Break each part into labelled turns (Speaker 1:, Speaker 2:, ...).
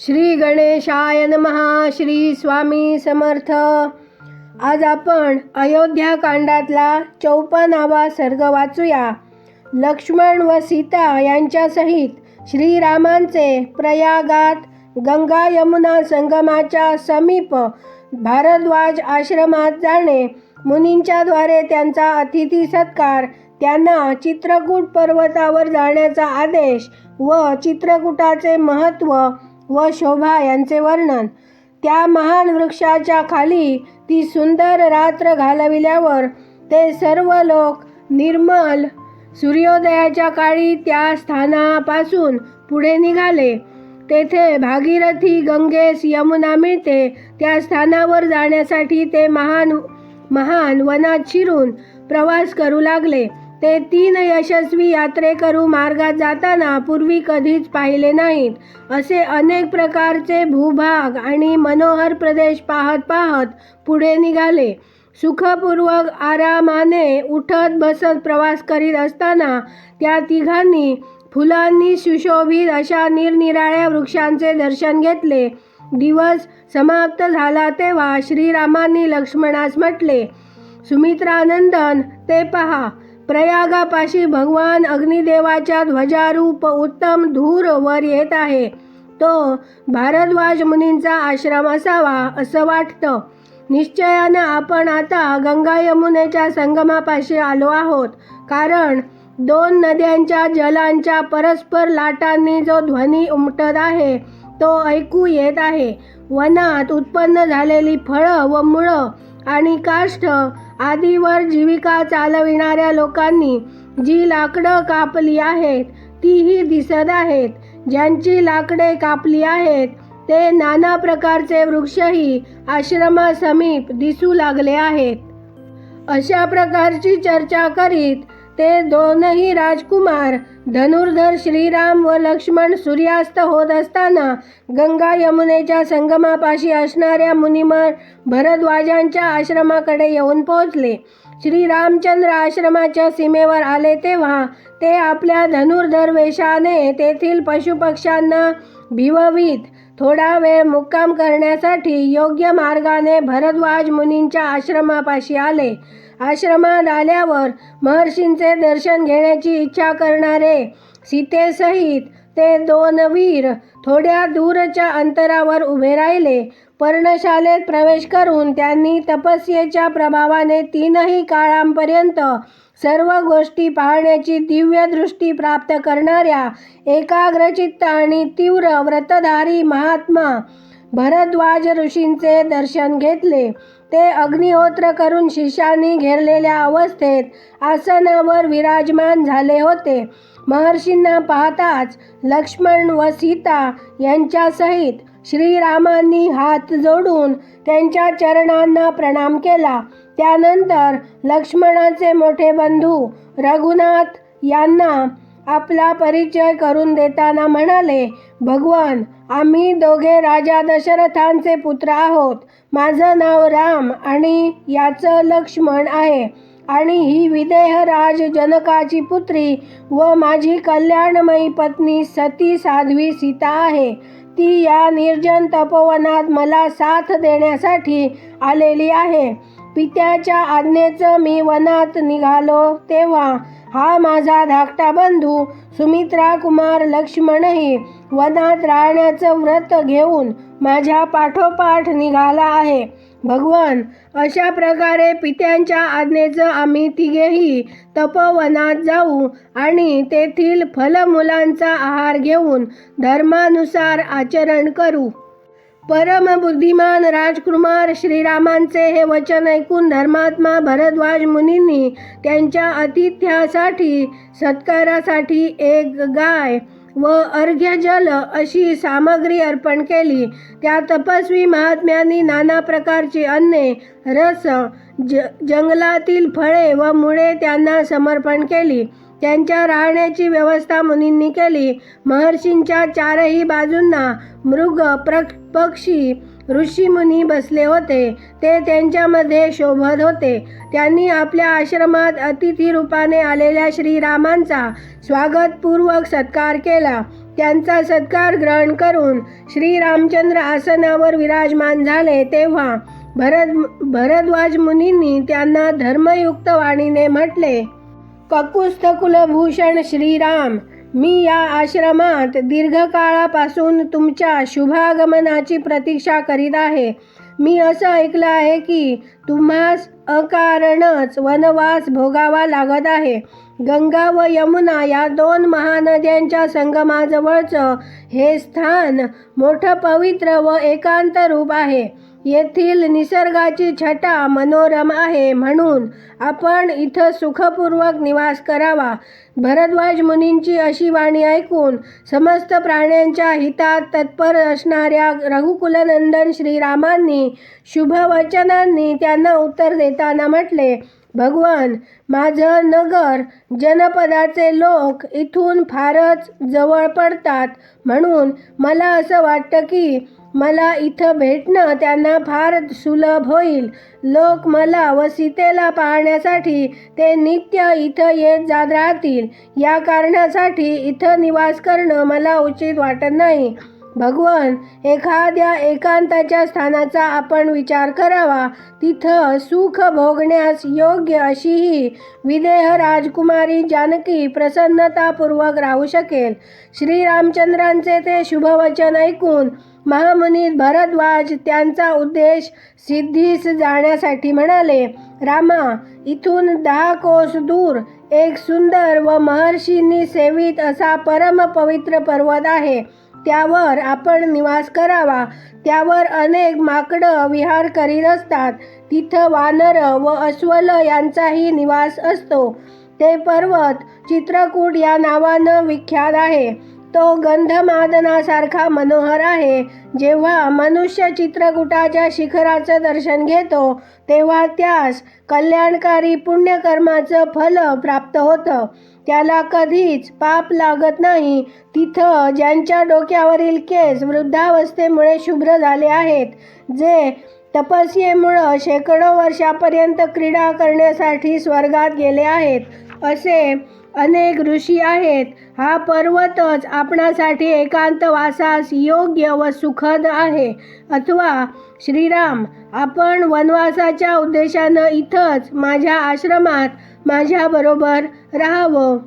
Speaker 1: श्री गणेशाय नमहा श्री स्वामी समर्थ. आज आपण अयोध्या कांडातला चौपनावा सर्ग वाचूया. लक्ष्मण व सीता यांच्यासहित श्रीरामांचे प्रयागात गंगा यमुना संगमाच्या समीप भारद्वाज आश्रमात जाणे मुनींच्याद्वारे त्यांचा अतिथी सत्कार त्यांना चित्रकूट पर्वतावर जाण्याचा आदेश व चित्रकूटाचे महत्त्व व शोभा यांचे वर्णन. त्या महान वृक्षाच्या खाली ती सुंदर रात्र घालविल्यावर ते सर्व लोक निर्मल. सूर्योदयाच्या काळी त्या स्थानापासून पुढे निघाले. तेथे भागीरथी गंगेस यमुना मिळते. त्या स्थानावर जाण्यासाठी ते महान महान वनात शिरून प्रवास करू लागले. ते तीन यशस्वी यात्रेकरू मार्गात जाताना पूर्वी कधीच पाहिले नाहीत. असे अनेक प्रकारचे भूभाग आणि मनोहर प्रदेश पाहत पाहत पुढे निघाले. सुखपूर्वक आरामाने उठत बसत प्रवास करीत असताना त्या तिघांनी फुलांनी सुशोभित अशा निरनिराळ्या वृक्षांचे दर्शन घेतले. दिवस समाप्त झाला तेव्हा श्रीरामांनी लक्ष्मणास म्हटले सुमित्रानंदन ते पहा. प्रयागापाशी भगवान अग्निदेवाच्या ध्वजारूप उत्तम धूर वर येत आहे. तो भारद्वाज मुनींचा आश्रम असावा असं वाटतं. निश्चयानं आपण आता गंगा यमुनेच्या संगमापाशी आलो आहोत. कारण दोन नद्यांच्या जलांच्या परस्पर लाटांनी जो ध्वनी उमटत आहे तो ऐकू येत आहे. वनात उत्पन्न झालेली फळं व मुळं आणि काष्ठ आदीवर जीविका चालविणाऱ्या लोकांनी जी लाकडं कापली आहेत तीही दिसत आहेत. ज्यांची लाकडे कापली आहेत ते नाना प्रकारचे वृक्षही आश्रमासमीप दिसू लागले आहेत. अशा प्रकारची चर्चा करीत ते दोनही राजकुमार धनुर्धर श्रीराम व लक्ष्मण सूर्यास्त होत असताना गंगा यमुनेच्या संगमापाशी असणाऱ्या मुनिमर भरद्वाजांच्या आश्रमाकडे येऊन पोहोचले. श्रीरामचंद्र आश्रमाच्या सीमेवर आले तेव्हा ते आपल्या धनुर्धर वेशाने तेथील पशुपक्ष्यांना भिववीत थोडा वेळ मुक्काम करण्यासाठी योग्य मार्गाने भरद्वाज मुनींच्या आश्रमापाशी आले. आश्रमात आल्यावर महर्षींचे दर्शन घेण्याची इच्छा करणारे सीतेसहित ते दोन वीर थोड्या दूरच्या अंतरावर उभे राहिले. पर्णशालेत प्रवेश करून त्यांनी तपस्येच्या प्रभावाने तीनही काळांपर्यंत सर्व गोष्टी पाहण्याची दिव्य दृष्टी प्राप्त करणाऱ्या एकाग्रचित्त आणि तीव्र व्रतधारी महात्मा भरद्वाज ऋषींचे दर्शन घेतले. ते अग्निहोत्र करून शिष्यांनी घेरलेल्या अवस्थेत आसनावर विराजमान झाले होते. महर्षींना पाहताच लक्ष्मण व सीता यांच्यासहित श्रीरामांनी हात जोडून त्यांच्या चरणांना प्रणाम केला. त्यानंतर लक्ष्मणाचे मोठे बंधू रघुनाथ यांना आपला परिचय करून देताना म्हणाले भगवान आम्ही दोघे राजा दशरथांचे पुत्र आहोत. माझं नाव राम आणि याचं लक्ष्मण आहे. आणि ही विदेह राज जनकाची पुत्री व माझी कल्याणमयी पत्नी सती साध्वी सीता आहे. ती या निर्जन तपोवनात मला साथ देण्यासाठी आलेली आहे. पित्याच्या आज्ञेचं मी वनात निघालो तेव्हा हा माझा धाकटा बंधू सुमित्रा कुमार लक्ष्मणही वनात राहण्याचं व्रत घेऊन माझ्या पाठोपाठ निघाला आहे. भगवान अशा प्रकारे पित्यांच्या आज्ञेचं आम्ही तिघेही तपोवनात जाऊ आणि तेथील फलमुलांचा आहार घेऊन धर्मानुसार आचरण करू. परमबुद्धिमान राजकुमार श्रीरामांचे हे वचन ऐकून धर्मात्मा भरद्वाज मुनींनी त्यांच्या आतिथ्यासाठी सत्कारासाठी एक गाय व अर्घ्य जल अशी सामग्री अर्पण केली. त्या तपस्वी महात्म्यांनी नाना प्रकारची अन्ने रस ज जंगलातील फळे व मुळे त्यांना समर्पण केली. त्यांच्या राहण्याची व्यवस्था मुनींनी केली. महर्षींच्या चारही बाजूंना मृग प्र पक्षी ऋषीमुनी बसले होते. ते त्यांच्यामध्ये शोभत होते. त्यांनी आपल्या आश्रमात अतिथी रूपाने आलेल्या श्रीरामांचा स्वागतपूर्वक सत्कार केला. त्यांचा सत्कार ग्रहण करून श्रीरामचंद्र आसनावर विराजमान झाले. तेव्हा भरद भरद्वाज मुनींनी त्यांना धर्मयुक्त वाणीने म्हटले ककुस्थ कुलभूषण श्रीराम मी या आश्रमात दीर्घकाळापासून तुमच्या शुभागमनाची प्रतीक्षा करीत आहे. मी असं ऐकलं आहे की तुम्हास अकारणच वनवास भोगावा लागत आहे. गंगा व यमुना या दोन महानद्यांच्या संगमाजवळचं हे स्थान मोठं पवित्र व एकांत रूप आहे. येथील निसर्गाची छटा मनोरम आहे म्हणून आपण इथं सुखपूर्वक निवास करावा. भरद्वाज मुनींची अशी वाणी ऐकून समस्त प्राण्यांच्या हितात तत्पर असणाऱ्या रघुकुलनंदन श्रीरामांनी शुभवचनांनी त्यांना उत्तर देताना म्हटले भगवान माझं नगर जनपदाचे लोक इथून फारच जवळ पडतात. म्हणून मला असं वाटतं की मला इथं भेटणं त्यांना फार सुलभ होईल. लोक मला व सीतेला पाहण्यासाठी ते नित्य इथं येत जात राहतील. या कारणासाठी इथं निवास करणं मला उचित वाटत नाही. भगवान एखाद्या एकांताच्या स्थानाचा आपण विचार करावा. तिथं सुख भोगण्यास योग्य अशी ही विदेह राजकुमारी जानकी प्रसन्नतापूर्वक राहू शकेल. श्रीरामचंद्रांचे ते शुभवचन ऐकून महामुनी भरद्वाज त्यांचा उद्देश सिद्धीस जाण्यासाठी म्हणाले रामा इथून दहा कोस दूर एक सुंदर व महर्षींनी सेवित असा परम पवित्र पर्वत आहे. त्यावर आपण निवास करावा. त्यावर अनेक माकडं विहार करीत असतात. तिथं वानर व अस्वल यांचाही निवास असतो. ते पर्वत चित्रकूट या नावानं विख्यात आहे. तो गंधमादनासारखा मनोहर आहे. जेव्हा मनुष्य चित्रकूटाच्या शिखराचं दर्शन घेतो तेव्हा त्यास कल्याणकारी पुण्यकर्माचं फल प्राप्त होतं. त्याला कधीच पाप लागत नाही. तिथं ज्यांच्या डोक्यावरील केस वृद्धावस्थेमुळे शुभ्र झाले आहेत जे तपस्येमुळं शेकडो वर्षापर्यंत क्रीडा करण्यासाठी स्वर्गात गेले आहेत असे अनेक ऋषी आहेत. हा पर्वतच आपणासाठी एकांत वासास योग्य व सुखद आहे. अथवा श्रीराम आपण वनवासाच्या उद्देशानं इथंच माझ्या आश्रमात माझ्याबरोबर राहावं.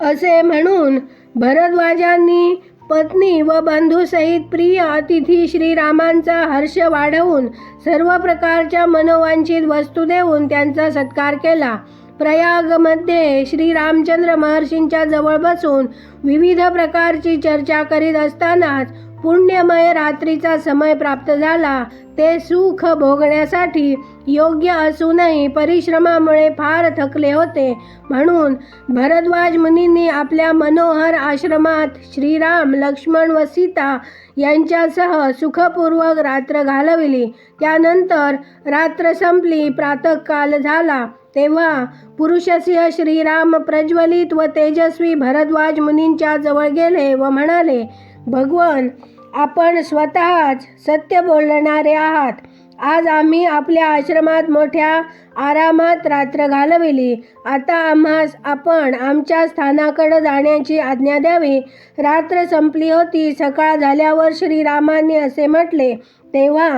Speaker 1: असे म्हणून भरद्वाजांनी पत्नी व बंधूसहित प्रिय अतिथी श्रीरामांचा हर्ष वाढवून सर्व प्रकारच्या मनोवांछित वस्तू देऊन त्यांचा सत्कार केला. प्रयागमध्ये श्रीरामचंद्र महर्षींच्या जवळ बसून विविध प्रकारची चर्चा करीत असतानाच पुण्यमय रात्रीचा समय प्राप्त झाला ते सुख भोगण्यासाठी योग्य असूनही परिश्रमामुळे फार थकले होते. म्हणून भरद्वाज मुनींनी आपल्या मनोहर आश्रमात श्रीराम लक्ष्मण व सीता यांच्यासह सुखपूर्वक रात्र घालविली. त्यानंतर रात्र संपली प्रातःकाल झाला. तेव्हा पुरुषसिंह श्रीराम प्रज्वलित व तेजस्वी भरद्वाज मुनींच्या जवळ गेले व म्हणाले भगवान आपण स्वतःच सत्य बोलणारे आहात. आज आम्ही आपल्या आश्रमात मोठ्या आरामात रात्र घालविली. आता आम्हास आपण आमच्या स्थानाकडे जाण्याची आज्ञा द्यावी. रात्र संपली होती सकाळ झाल्यावर श्रीरामांनी असे म्हटले तेव्हा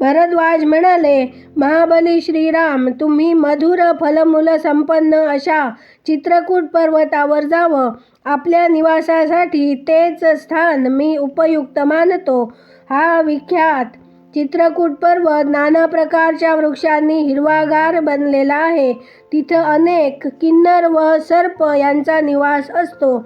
Speaker 1: भरद्वाज म्हणाले महाबली श्रीराम तुम्ही मधुर फलमूल संपन्न अशा चित्रकूट पर्वतावर जावं. आपल्या निवासासाठी तेच स्थान मी उपयुक्त मानतो. हा विख्यात चित्रकूट पर्वत नाना प्रकारच्या वृक्षांनी हिरवागार बनलेला आहे. तिथं अनेक किन्नर व सर्प यांचा निवास असतो.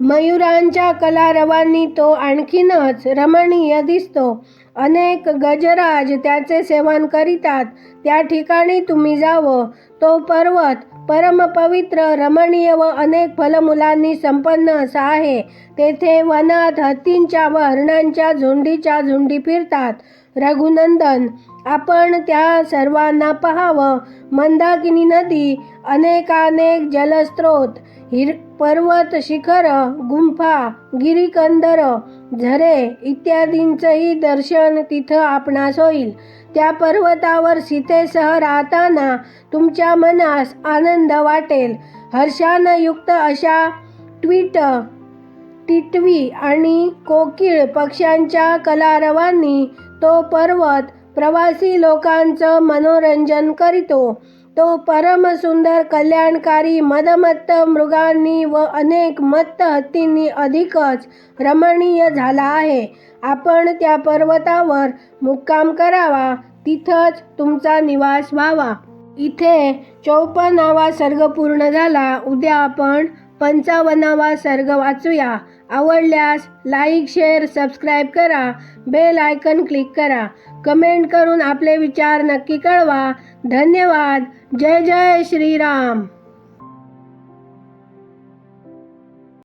Speaker 1: मयुरांच्या कलारवांनी तो आणखीनच रमणीय दिसतो. अनेक गजराज त्याचे सेवन करीतात. त्या ठिकाणी तुम्ही जावं. तो पर्वत परमपवित्र रमणीय व अनेक फलमुलांनी संपन्न असा आहे. तेथे वनात हत्तींच्या व हरणांच्या झुंडीच्या झुंडी फिरतात. रघुनंदन आपण त्या सर्वांना पहावं. मंदाकिनी नदी अनेकानेक जलस्रोत हिर पर्वत शिखर गुंफा गिरीकंदर झरे इत्यादींचंही दर्शन तिथं आपणास होईल. त्या पर्वतावर सीतेसह राहताना तुमच्या मनास आनंद वाटेल. हर्षानं युक्त अशा ट्विट टिटवी आणि कोकिळ पक्ष्यांच्या कलारवांनी तो पर्वत प्रवासी लोकांचं मनोरंजन करीतो. तो परमसुंदर कल्याणकारी मदमत्त मृगांनी व अनेक मत्त हत्तींनी अधिकच रमणीय झाला आहे. आपण त्या पर्वतावर मुक्काम करावा तिथंच तुमचा निवास व्हावा. इथे चौपन्नावा सर्ग पूर्ण झाला. उद्या आपण पंचावन्नावा सर्ग वाचूया. आवडल्यास लाईक शेअर सबस्क्राईब करा. बेल आयकन क्लिक करा. कमेंट करून आपले विचार नक्की कळवा. धन्यवाद. जय जय श्रीराम.